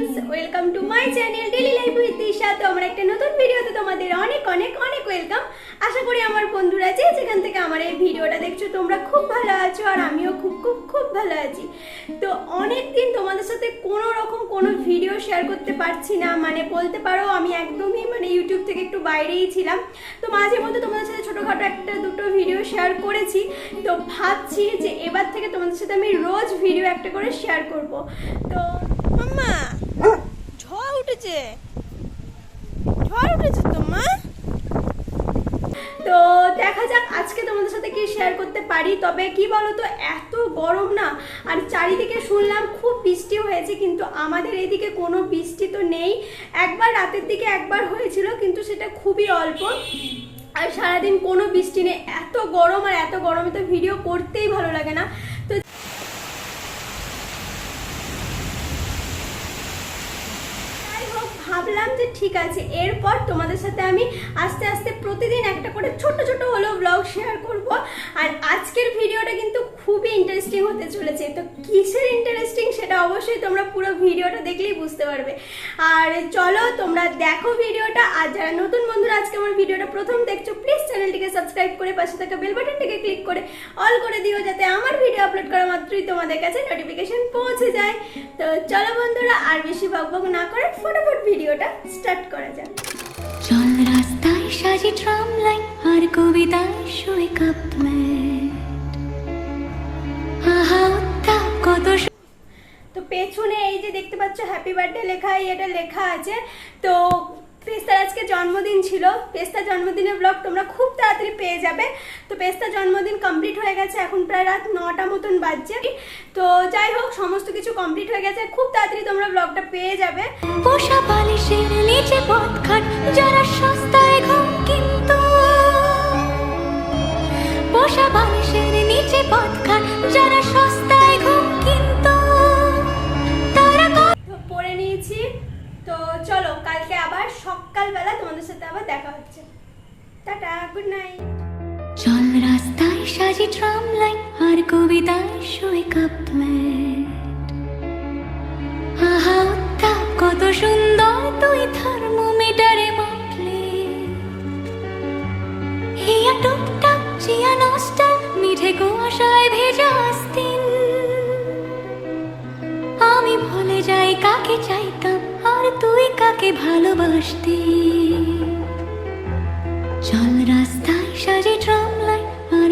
Friends welcome to my channel daily life with Disha তো আমার একটা নতুন ভিডিওতে তোমাদের অনেক অনেক অনেক ওয়েলকাম আশা করি আমার বন্ধুরা যে যেখান থেকে আমার এই ভিডিওটা দেখছ, তোমরা খুব ভালো আছো আর আমিও খুব খুব খুব ভালো আছি। তো অনেক দিন তোমাদের সাথে কোনো রকম কোনো ভিডিও শেয়ার করতে পারছি না। মানে বলতে পারো, আমি একদমই মানে ইউটিউব থেকে একটু বাইরেই ছিলাম। তো মাঝে মধ্যে তোমাদের সাথে ছোটোখাটো একটা দুটো ভিডিও শেয়ার করেছি। তো ভাবছি যে এবার থেকে তোমাদের সাথে আমি রোজ ভিডিও একটা করে শেয়ার করব। তো উঠেছে? ঝড় উঠেছে তো, মা? তো দেখা যাক আজকে তোমাদের সাথে কি শেয়ার করতে পারি। তবে কি বলো তো এত গরম না। আর চারিদিকে শুনলাম খুব বৃষ্টি হয়েছে, কিন্তু আমাদের এদিকে কোনো বৃষ্টি তো নেই। একবার রাতের দিকে একবার হয়েছিল, কিন্তু সেটা খুবই অল্প। আর সারাদিন কোনো বৃষ্টি নেই। এত গরম আর এত গরমে তো ভিডিও করতেই ভালো লাগে না তো যাই হোক ভাবলাম যে ঠিক আছে, এরপর তোমাদের সাথে আমি আস্তে আস্তে প্রতিদিন একটা করে ছোট ছোট হলেও ব্লগ শেয়ার করব। আর আজকের ভিডিওটা কিন্তু খুবই ইন্টারেস্টিং হতে চলেছে। তো কিসের ইন্টারেস্টিং সেটা অবশ্যই তোমরা পুরো ভিডিওটা দেখলেই বুঝতে পারবে। আর চলো তোমরা দেখো ভিডিওটা। আর যারা নতুন বন্ধুরা, আজকে আমার ভিডিওটা প্রথম দেখছ প্লিজ চ্যানেলটিকে সাবস্ক্রাইব করে পাশে থাকা বেল বাটনটিকে ক্লিক করে অল করে দিও, যাতে আমার ভিডিও আপলোড করা মাত্রই তোমাদের কাছে নোটিফিকেশন পৌঁছে যায়। তো চলো বন্ধুরা, আর বেশি বকবক না করে ফটাফট স্টার্ট করা যাক। চল রাস্তায় সাজি ট্রাম লাইন আর কবিতায় শুয়ে কাপলেট আহা উত্তাপ কত তো পেছনে এই যে দেখতে পাচ্ছ হ্যাপি বার্থডে লেখা এটা লেখা আছে। তো পেস্তার আজকে জন্মদিন ছিল। পেস্তার জন্মদিনের ব্লগ তোমরা খুব তাড়াতাড়ি পেয়ে যাবে। তো পেস্তার জন্মদিন কমপ্লিট হয়ে গেছে, এখন প্রায় রাত নটা মতন বাজছে। তো যাই হোক, সমস্ত কিছু কমপ্লিট হয়ে গেছে। খুব তাড়াতাড়ি তোমরা ব্লগটা পেয়ে যাবে। যারা সস্তায় সাথে আবার দেখা হচ্ছে টাটা গুড নাইট চল রাস্তায় সাজি ট্রাম লাইন আর কবিতায় শুয়ে কাপলেট আহা কত সুন্দর তুই থার্মোমিটারে মাপলে। হিয়া টুকটাক চিয়া নস্টার মিঠে কুয়াশায় ভেজা আস্তিন। আমি ভুলে যাই, কাকে চাইতাম, আর তুই কাকে ভালোবাসতি? রাস্তায় সাজে ট্রাম লাইন, আর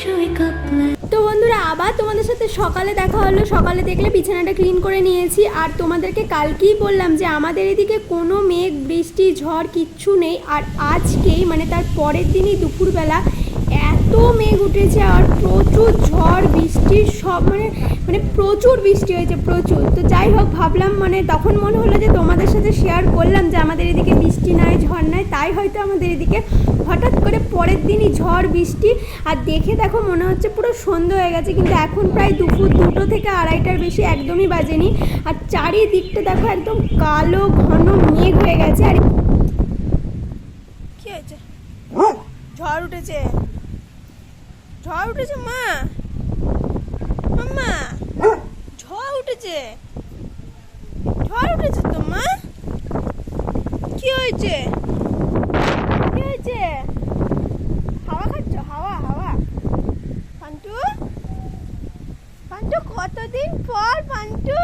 শুয়ে কাপলায় তো বন্ধুরা, আবার তোমাদের সাথে সকালে দেখা হলো। সকালে দেখলে বিছানাটা ক্লিন করে নিয়েছি। আর তোমাদেরকে কালকেই বললাম যে, আমাদের এদিকে কোনো মেঘ, বৃষ্টি, ঝড় কিচ্ছু নেই। আর আজকেই মানে তার পরের দিনই দুপুরবেলা এত মেঘ উঠেছে, আর প্রচুর ঝড়, বৃষ্টি, সব মানে মানে প্রচুর বৃষ্টি হয়েছে, প্রচুর। তো যাই হোক, ভাবলাম মানে তখন মনে হলো যে, তোমাদের সাথে শেয়ার করলাম যে, আমাদের এদিকে বৃষ্টি নাই ঝড় নাই তাই হয়তো আমাদের এদিকে হঠাৎ করে পরের দিনই ঝড়, বৃষ্টি, আর দেখে দেখো মনে হচ্ছে পুরো সন্ধ্যা হয়ে গেছে, কিন্তু এখন প্রায় দুপুর দুটো থেকে আড়াইটার বেশি একদমই বাজেনি, আর চারিদিকটা দেখো একদম কালো, ঘন মেঘ হয়ে গেছে, আর ঝড় উঠেছে। ঝড় উঠেছে মা। মাম্মা, ঝড় উঠেছে। ঝড় উঠেছে তো মা? কি হয়েছে? কি হয়েছে? হাওয়া খাচ্ছ? হাওয়া হাওয়া। পান্টু? পান্টু, কতদিন পর পান্টু?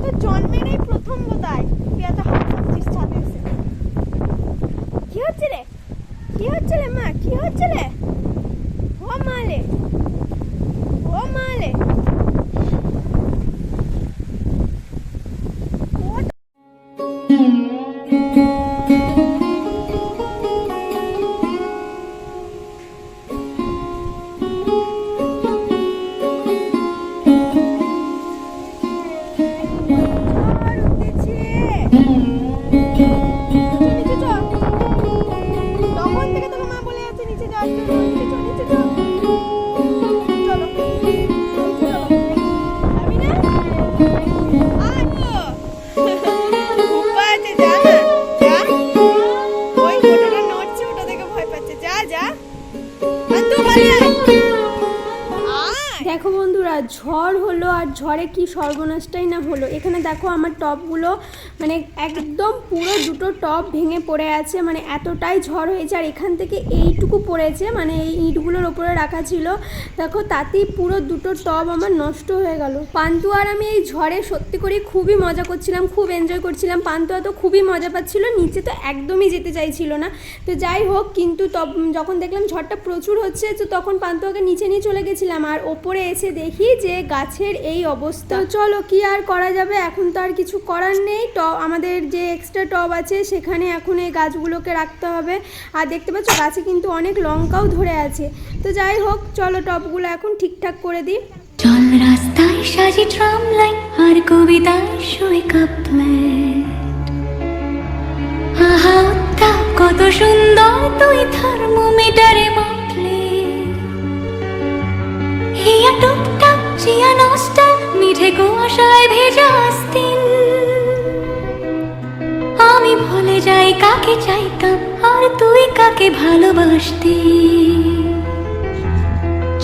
তো জন্মের এই প্রথম বোধহয়। তুই এত হাওয়া খাচ্ছিস, ছাদে কি হচ্ছে রে? কি হচ্ছে রে মা? কি হচ্ছে রে? ঝড়ে কি সর্বনাশটাই না হলো। এখানে দেখো আমার টবগুলো মানে একদম পুরো দুটো টব ভেঙে পড়ে আছে মানে এতটাই ঝড় হয়েছে আর এখান থেকে এইটুকু পড়েছে মানে এই ইটগুলোর ওপরে রাখা ছিল। দেখো তাতেই পুরো দুটো টব আমার নষ্ট হয়ে গেল। পান্তু আর আমি এই ঝড়ে সত্যি করে খুবই মজা করছিলাম, খুব এনজয় করছিলাম। পান্তুয়া তো খুবই মজা পাচ্ছিল, নিচে তো একদমই যেতে চাইছিল না। তো যাই হোক, কিন্তু যখন দেখলাম ঝড়টা প্রচুর হচ্ছে, তো তখন পান্তুয়াকে নিচে নিয়ে চলে গেছিলাম। আর ওপরে এসে দেখি যে গাছের এই অবস্থা। চলো কি আর করা যাবে? এখন তো আর কিছু করার নেই। টব আমাদের যে এক্সট্রা টব আছে সেখানে এখন এই গাছগুলোকে রাখতে হবে। আর দেখতে পাচ্ছ গাছে কিন্তু অনেক লঙ্কাও ধরে আছে। তো যাই হোক চলো টবগুলো এখন ঠিকঠাক করে দিই। চল রাস্তায় সাজি ট্রাম লাইন আর কবিতায় শুয়ে কাপলেট আহা কত সুন্দর তুই থার্মোমিটারে নষ্টা মিঠে কুয়াশায় ভেজা আস্তিন। আমি ভুলে যাই কাকে চাইতাম, আর তুই কাকে ভালোবাসতি?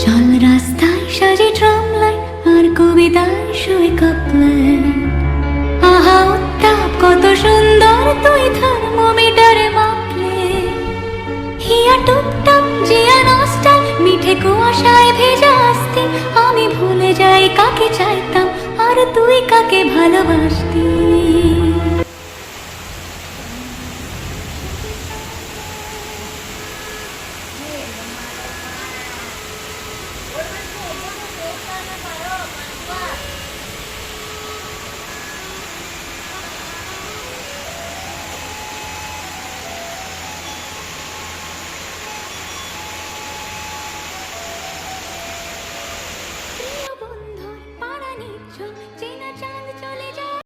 চল রাস্তায় সাজে ট্রাম লাইন আর কবিতায় শুয়ে কাপলেন। আহা, উত্তাপ, কত সুন্দর তুই থার্মোমিটারে মাপলে। হিয়া টুকটাক জিয়া নষ্টা মিঠে কুয়াশায় ভেজা আসতে আমি ভুলে যাই কাকে চাইতাম? আর তুই কাকে ভালোবাসতি?